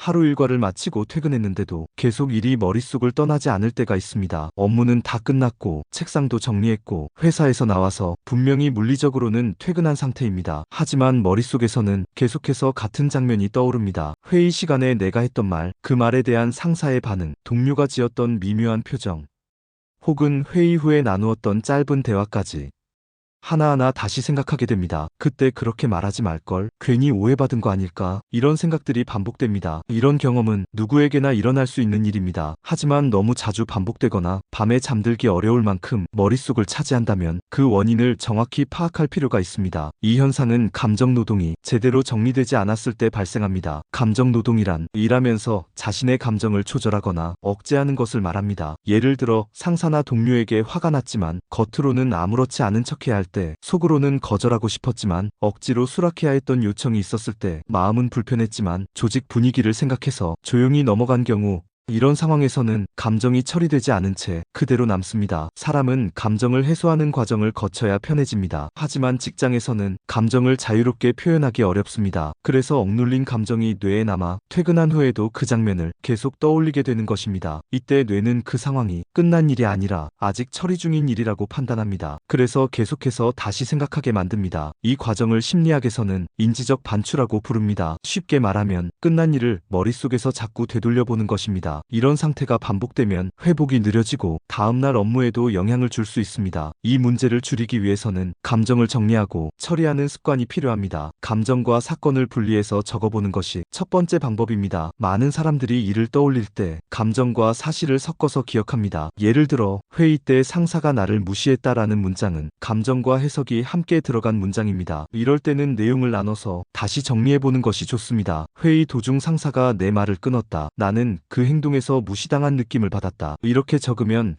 하루 일과를 마치고 퇴근했는데도 계속 일이 머릿속을 떠나지 않을 때가 있습니다. 업무는 다 끝났고 책상도 정리했고 회사에서 나와서 분명히 물리적으로는 퇴근한 상태입니다. 하지만 머릿속에서는 계속해서 같은 장면이 떠오릅니다. 회의 시간에 내가 했던 말, 그 말에 대한 상사의 반응, 동료가 지었던 미묘한 표정, 혹은 회의 후에 나누었던 짧은 대화까지 하나하나 다시 생각하게 됩니다. 그때 그렇게 말하지 말걸, 괜히 오해받은 거 아닐까, 이런 생각들이 반복됩니다. 이런 경험은 누구에게나 일어날 수 있는 일입니다. 하지만 너무 자주 반복되거나 밤에 잠들기 어려울 만큼 머릿속을 차지한다면 그 원인을 정확히 파악할 필요가 있습니다. 이 현상은 감정 노동이 제대로 정리되지 않았을 때 발생합니다. 감정 노동이란 일하면서 자신의 감정을 조절하거나 억제하는 것을 말합니다. 예를 들어 상사나 동료에게 화가 났지만 겉으로는 아무렇지 않은 척해야 할 때, 속으로는 거절하고 싶었지만 억지로 수락해야 했던 요청이 있었을 때, 마음은 불편했지만 조직 분위기를 생각해서 조용히 넘어간 경우 이런 상황에서는 감정이 처리되지 않은 채 그대로 남습니다. 사람은 감정을 해소하는 과정을 거쳐야 편해집니다. 하지만 직장에서는 감정을 자유롭게 표현하기 어렵습니다. 그래서 억눌린 감정이 뇌에 남아 퇴근한 후에도 그 장면을 계속 떠올리게 되는 것입니다. 이때 뇌는 그 상황이 끝난 일이 아니라 아직 처리 중인 일이라고 판단합니다. 그래서 계속해서 다시 생각하게 만듭니다. 이 과정을 심리학에서는 인지적 반추라고 부릅니다. 쉽게 말하면 끝난 일을 머릿속에서 자꾸 되돌려보는 것입니다. 이런 상태가 반복되면 회복이 느려지고 다음날 업무에도 영향을 줄 수 있습니다. 이 문제를 줄이기 위해서는 감정을 정리하고 처리하는 습관이 필요합니다. 감정과 사건을 분리해서 적어보는 것이 첫 번째 방법입니다. 많은 사람들이 일을 떠올릴 때 감정과 사실을 섞어서 기억합니다. 예를 들어 회의 때 상사가 나를 무시했다라는 문장은 감정과 해석이 함께 들어간 문장입니다. 이럴 때는 내용을 나눠서 다시 정리해보는 것이 좋습니다. 회의 도중 상사가 내 말을 끊었다. 나는 그 행동에서 무시당한 느낌을 받았다. 이렇게 적으면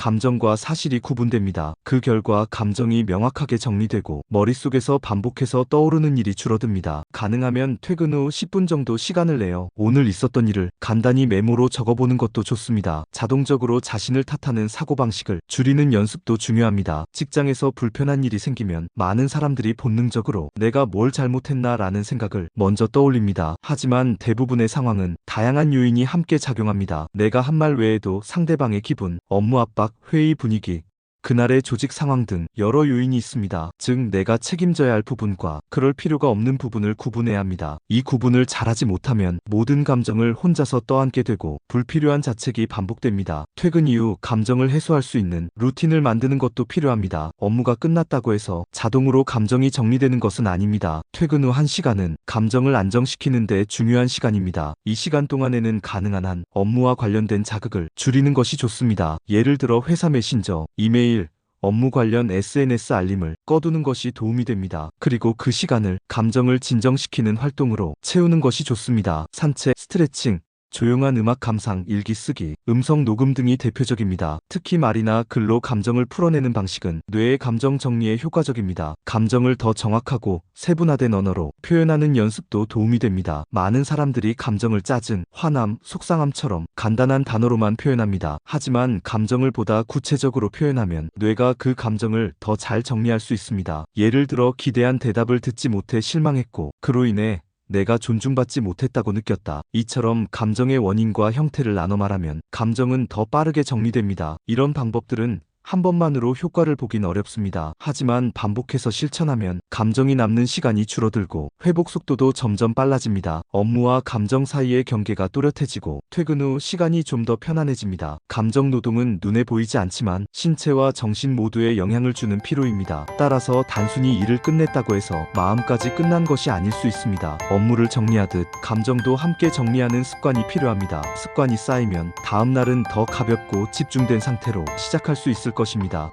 감정과 사실이 구분됩니다. 그 결과 감정이 명확하게 정리되고 머릿속에서 반복해서 떠오르는 일이 줄어듭니다. 가능하면 퇴근 후 10분 정도 시간을 내어 오늘 있었던 일을 간단히 메모로 적어보는 것도 좋습니다. 자동적으로 자신을 탓하는 사고방식을 줄이는 연습도 중요합니다. 직장에서 불편한 일이 생기면 많은 사람들이 본능적으로 내가 뭘 잘못했나 라는 생각을 먼저 떠올립니다. 하지만 대부분의 상황은 다양한 요인이 함께 작용합니다. 내가 한 말 외에도 상대방의 기분, 업무 압박, 회의 분위기, 그날의 조직 상황 등 여러 요인이 있습니다. 즉, 내가 책임져야 할 부분과 그럴 필요가 없는 부분을 구분해야 합니다. 이 구분을 잘하지 못하면 모든 감정을 혼자서 떠안게 되고 불필요한 자책이 반복됩니다. 퇴근 이후 감정을 해소할 수 있는 루틴을 만드는 것도 필요합니다. 업무가 끝났다고 해서 자동으로 감정이 정리되는 것은 아닙니다. 퇴근 후 1시간은 감정을 안정시키는 데 중요한 시간입니다. 이 시간 동안에는 가능한 한 업무와 관련된 자극을 줄이는 것이 좋습니다. 예를 들어 회사 메신저, 이메일, 업무 관련 SNS 알림을 꺼두는 것이 도움이 됩니다. 그리고 그 시간을 감정을 진정시키는 활동으로 채우는 것이 좋습니다. 산책, 스트레칭, 조용한 음악 감상, 일기 쓰기, 음성 녹음 등이 대표적입니다. 특히 말이나 글로 감정을 풀어내는 방식은 뇌의 감정 정리에 효과적입니다. 감정을 더 정확하고 세분화된 언어로 표현하는 연습도 도움이 됩니다. 많은 사람들이 감정을 짜증, 화남, 속상함처럼 간단한 단어로만 표현합니다. 하지만 감정을 보다 구체적으로 표현하면 뇌가 그 감정을 더 잘 정리할 수 있습니다. 예를 들어 기대한 대답을 듣지 못해 실망했고 그로 인해 내가 존중받지 못했다고 느꼈다. 이처럼 감정의 원인과 형태를 나눠 말하면 감정은 더 빠르게 정리됩니다. 이런 방법들은 한 번만으로 효과를 보긴 어렵습니다. 하지만 반복해서 실천하면 감정이 남는 시간이 줄어들고 회복 속도도 점점 빨라집니다. 업무와 감정 사이의 경계가 또렷해지고 퇴근 후 시간이 좀 더 편안해집니다. 감정 노동은 눈에 보이지 않지만 신체와 정신 모두에 영향을 주는 피로입니다. 따라서 단순히 일을 끝냈다고 해서 마음까지 끝난 것이 아닐 수 있습니다. 업무를 정리하듯 감정도 함께 정리하는 습관이 필요합니다. 습관이 쌓이면 다음 날은 더 가볍고 집중된 상태로 시작할 수 있을 것입니다.